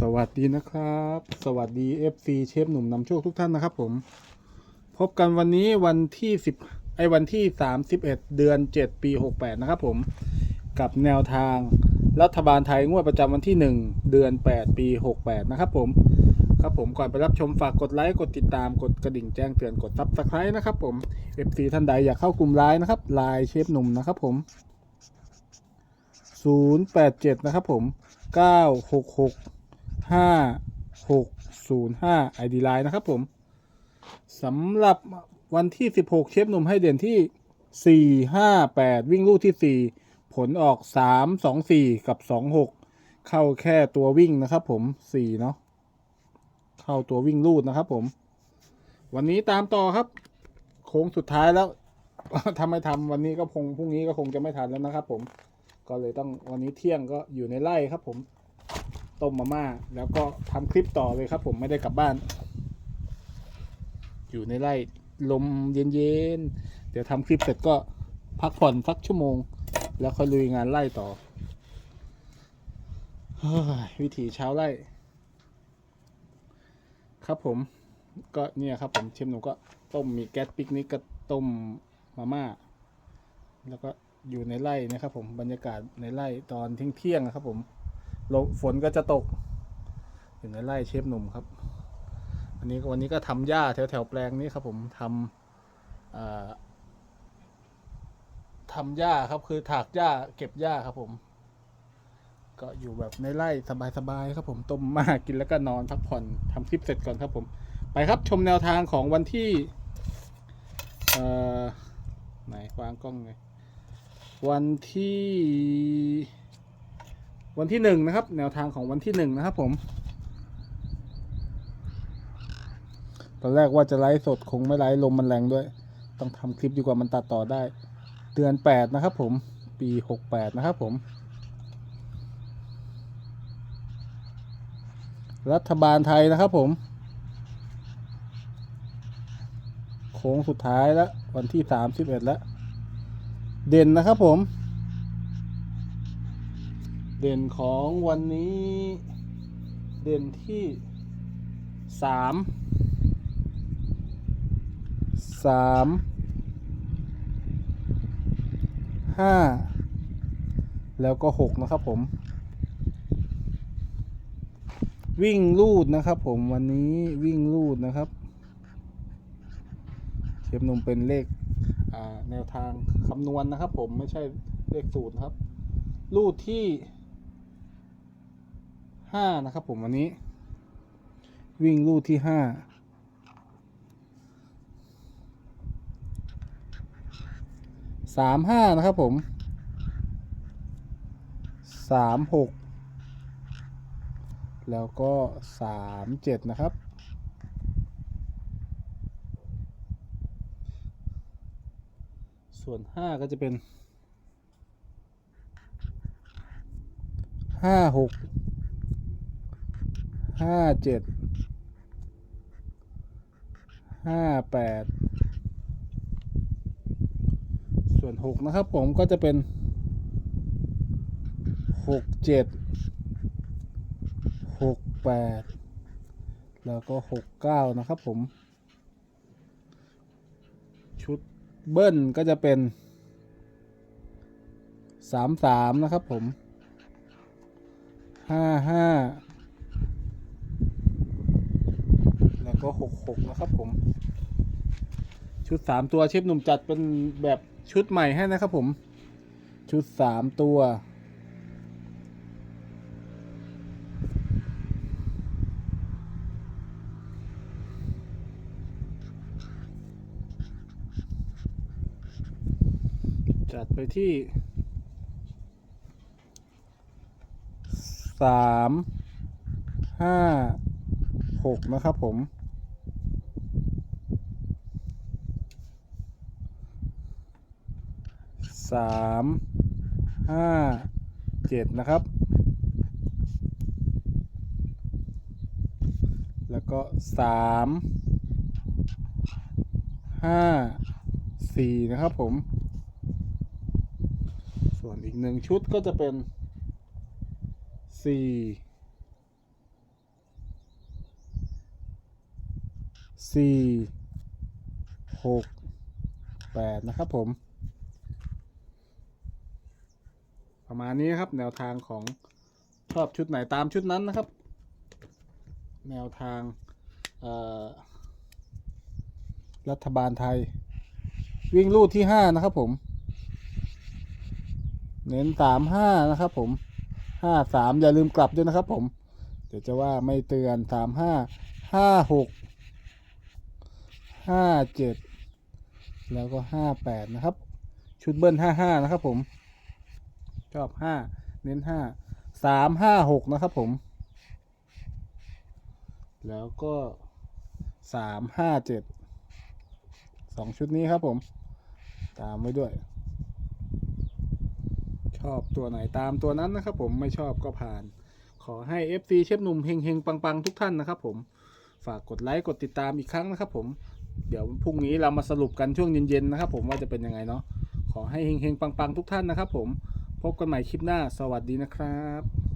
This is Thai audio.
สวัสดีนะครับ สวัสดี FC เชฟหนุ่มนำโชคทุกท่านนะครับผม พบกันวันนี้วันที่ 10 ไอ้วันที่ 31 เดือน 7 ปี 68 นะครับผม กับแนวทางรัฐบาลไทย งวดประจำวันที่ 1 เดือน 8 ปี 68 นะครับผม ครับผมก่อนไปรับชมฝากกดไลค์กดติดตามกดกระดิ่งแจ้งเตือนกดซับสไครต์นะครับผม FC ท่านใดอยากเข้ากลุ่มไลน์นะครับไลน์เชฟหนุ่มนะครับผม 087 นะครับผม966 5605 ID Line นะครับผมสำหรับวันที่ 16 เชฟหนุ่มให้เด่นที่ 4 5 8 วิ่งลูกที่ 4 ผลออก 3 2 4 กับ 2 6 เข้าแค่ตัววิ่งนะครับผม 4 เนาะเข้าตัววิ่งลูดนะครับผม วันนี้ตามต่อครับ โค้งสุดท้ายแล้วทำไม่ทำวันนี้ก็คงพรุ่งนี้ก็คงจะไม่ทันแล้วนะครับผม ก็เลยต้องวันนี้เที่ยงก็อยู่ในไร่ครับผม ต้มมาม่า แล้วก็ทำคลิปต่อเลยครับ ผมไม่ได้กลับบ้าน อยู่ในไร่ลมเย็นๆ เดี๋ยวทำคลิปเสร็จก็พักผ่อนสักชั่วโมง แล้วค่อยลุยงานไร่ต่อวิถีเช้าไร่ครับผม ก็เนี่ยครับผมเชมหนูก็ต้มมีแก๊สปิกนิกก็ต้มมาม่า แล้วก็อยู่ในไร่นะครับผมบรรยากาศในไร่ตอนเที่ยงๆนะครับผม ลมฝนก็จะตก อยู่ในไร่เชฟหนุ่มครับ อันนี้วันนี้ก็ทำหญ้าแถวแถวแปลงนี้ครับ ผมทำทำหญ้าครับ คือถากหญ้าเก็บหญ้าครับ ผม ก็อยู่แบบในไร่สบายๆครับผมต้มมากกินแล้วก็นอนพักผ่อนทำคลิปเสร็จก่อนครับ ผม ไปครับชมแนวทางของวันที่ไหนวางกล้องไงวันที่ วันที่หนึ่งนะครับ แนวทางของวันที่หนึ่งนะครับผมตอนแรกว่าจะไลฟ์สดคงไม่ไลฟ์ลมมันแรงด้วย ต้องทำคลิปดีกว่ามันตัดต่อได้ เดือนแปดนะครับ ผมปีหกแปดนะครับผม รัฐบาลไทยนะครับผม โค้งสุดท้ายแล้ววันที่สามสิบเอ็ดแล้ว เด่นนะครับผม เด่นของวันนี้เด่นที่สามสามห้าแล้วก็หกนะครับผม วิ่งลูดนะครับผมวันนี้วิ่งลูดนะครับเชฟหนุ่มเป็นเลขอ่าแนวทางคำนวณนะครับผมไม่ใช่เลขสูตรนะครับลูดที่ ห้านะครับผมวันนี้ วิ่งลูดที่ห้าสามห้านะครับผมสามหกแล้วก็สามเจ็ดนะครับส่วนห้าก็จะเป็นห้าหก ห้าเจ็ดห้าแปดส่วนหกนะครับผมก็จะเป็นหกเจ็ดหกแปดแล้วก็หกเก้านะครับผม ชุดเบิ้ลก็จะเป็นสามสามนะครับผมห้าห้า แล้วก็หกหกนะครับผม ชุดสามตัวเชฟหนุ่มจัดเป็นแบบชุดใหม่ให้นะครับผม ชุดสามตัวจัดไปที่สามห้าหกนะครับผม สามห้าเจ็ดนะครับ แล้วก็สามห้าสี่นะครับผม ส่วนอีกหนึ่งชุดก็จะเป็นสี่สี่หกแปดนะครับผม ประมาณนี้ครับ แนวทางของชอบชุดไหนตามชุดนั้นนะครับ แนวทางรัฐบาลไทย วิ่งลู่ที่ห้านะครับผม เน้นสามห้านะครับผมห้าสามอย่าลืมกลับด้วยนะครับผม เดี๋ยวจะว่าไม่เตือนสามห้าห้าหกห้าเจ็ดแล้วก็ห้าแปดนะครับ ชุดเบิ้ลห้าห้านะครับผม ชอบห้าเน้นห้าสามห้าหกนะครับผม แล้วก็สามห้าเจ็ดสองชุดนี้ครับผม ตามไว้ด้วย ชอบตัวไหนตามตัวนั้นนะครับผมไม่ชอบก็ผ่าน ขอให้ FC เชฟหนุ่มเฮงเฮงปังปัง ๆ ทุกท่านนะครับผมฝากกดไลค์กดติดตามอีกครั้งนะครับผมเดี๋ยวพรุ่งนี้เรามาสรุปกันช่วงเย็นๆนะครับผมว่าจะเป็นยังไงเนาะขอให้เฮงเฮงปังปังๆทุกท่านนะครับผม พบกันใหม่คลิปหน้า สวัสดีนะครับ